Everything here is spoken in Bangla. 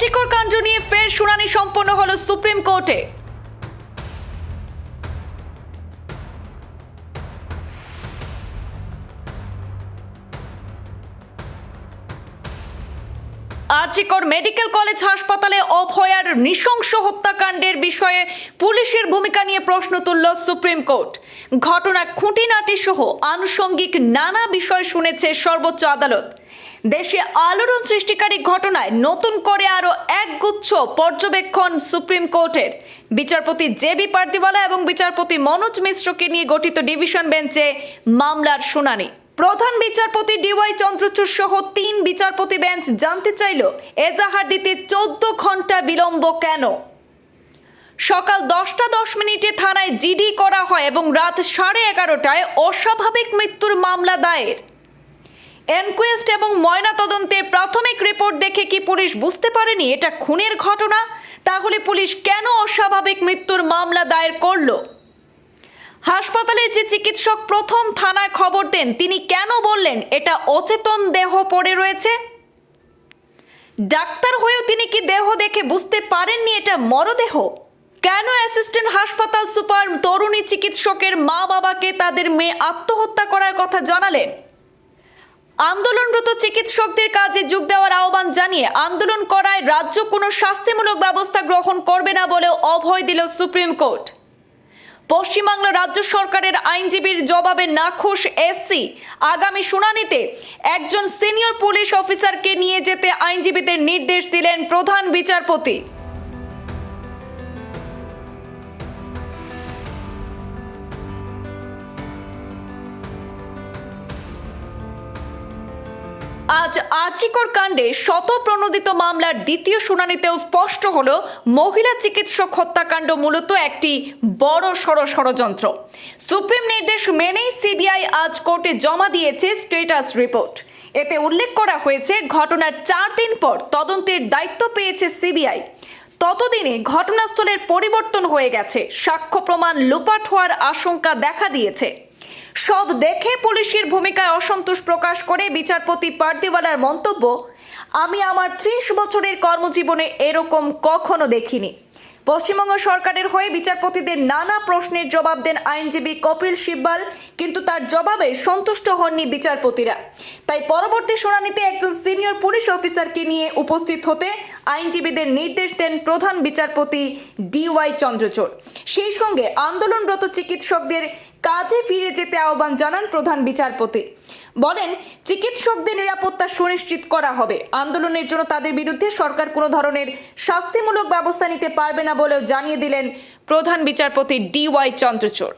আর্চিকর কাণ্ড নিয়ে ফের শুনানি সম্পন্ন হলো সুপ্রিম কোর্টে। আর্চিকর মেডিকেল কলেজ হাসপাতালে অভয়ার নৃশংস হত্যাকাণ্ডের বিষয়ে পুলিশের ভূমিকা নিয়ে প্রশ্ন তুলল সুপ্রিম কোর্ট। ঘটনা খুঁটিনাটি সহ আনুষঙ্গিক নানা বিষয় শুনেছে সর্বোচ্চ আদালত। দেশে আলোড়ন সৃষ্টিকারী ঘটনায় নতুন করে আরও একগুচ্ছ পর্যবেক্ষণ সুপ্রিম কোর্টের। বিচারপতি জে বি পার্দিওয়ালা এবং বিচারপতি মনোজ মিশ্রকে নিয়ে গঠিত ডিভিশন বেঞ্চে মামলার শুনানি। প্রধান বিচারপতি ডিওয়াই চন্দ্রচূড় সহ তিন বিচারপতি বেঞ্চ জানতে চাইল, এজাহার দিতে চোদ্দ ঘণ্টা বিলম্ব কেন? সকাল দশটা দশ মিনিটে থানায় জিডি করা হয় এবং রাত সাড়ে এগারোটায় অস্বাভাবিক মৃত্যুর মামলা দায়ের। এনকোয়েস্ট এবং ময়নাতদন্তের প্রাথমিক রিপোর্ট দেখে কি পুলিশ বুঝতে পারেনি এটা খুনের ঘটনা? তাহলে পুলিশ কেন অস্বাভাবিক মৃত্যুর মামলা দায়ের করল? হাসপাতালের যে চিকিৎসক প্রথম থানায় খবর দেন, তিনি কেন বললেন এটা অচেতন দেহ পড়ে রয়েছে? ডাক্তার হয়েও তিনি কি দেহ দেখে বুঝতে পারেননি এটা মরদেহ? কেন অ্যাসিস্ট্যান্ট হাসপাতাল সুপার তরুণী চিকিৎসকের মা বাবাকে তাদের মেয়ে আত্মহত্যা করার কথা জানালেন? আন্দোলনরত চিকিৎসকদের কাজে যোগ দেওয়ার আহ্বান জানিয়ে আন্দোলন করায় রাজ্য কোনো শাস্তিমূলক ব্যবস্থা গ্রহণ করবে না বলেও অভয় দিল সুপ্রিম কোর্ট। পশ্চিমবাংলা রাজ্য সরকারের আইনজীবীর জবাবে নাখোশ এসসি। আগামী শুনানিতে একজন সিনিয়র পুলিশ অফিসারকে নিয়ে যেতে আইনজীবীদের নির্দেশ দিলেন প্রধান বিচারপতি। আজ আর্চিকর কাণ্ডে শতপ্রণোদিত মামলার দ্বিতীয় শুনানিতেও স্পষ্ট হল, মহিলা চিকিৎসক হত্যাকাণ্ড মূলত একটি বড় সড় ষড়যন্ত্র। সুপ্রিম নির্দেশ মেনেই সিবিআই আজ কোর্টে জমা দিয়েছে স্টেটাস রিপোর্ট। এতে উল্লেখ করা হয়েছে, ঘটনার চার দিন পর তদন্তের দায়িত্ব পেয়েছে সিবিআই। ততদিনে ঘটনাস্থলের পরিবর্তন হয়ে গেছে। সাক্ষ্য প্রমাণ লোপাট হওয়ার আশঙ্কা দেখা দিয়েছে। সব দেখে পুলিশের ভূমিকায় অসন্তোষ প্রকাশ করে বিচারপতি পার্দিওয়ালার মন্তব্য, আমি আমার ত্রিশ বছরের কর্মজীবনে এরকম কখনো দেখিনি। পশ্চিমবঙ্গ সরকারের হয়ে বিচারপতিদের নানা প্রশ্নের জবাব দেন আইনজীবী কপিল সিব্বাল, কিন্তু তার জবাবে সন্তুষ্ট হননি বিচারপতিরা। তাই পরবর্তী শুনানিতে একজন সিনিয়র পুলিশ অফিসারকে নিয়ে উপস্থিত হতে আইনজীবীদের নির্দেশ দেন প্রধান বিচারপতি ডিওয়াই চন্দ্রচূড়। সেই সঙ্গে আন্দোলনরত চিকিৎসকদের কাজে ফিরে যেতে আহ্বান জানান প্রধান বিচারপতি। বলেন, চিকিৎসকদের নিরাপত্তা সুনিশ্চিত করা হবে। আন্দোলনের জন্য তাদের বিরুদ্ধে সরকার কোনো ধরনের শাস্তিমূলক ব্যবস্থা নিতে পারবে না বলেও জানিয়ে দিলেন প্রধান বিচারপতি ডি ওয়াই চন্দ্রচূড়।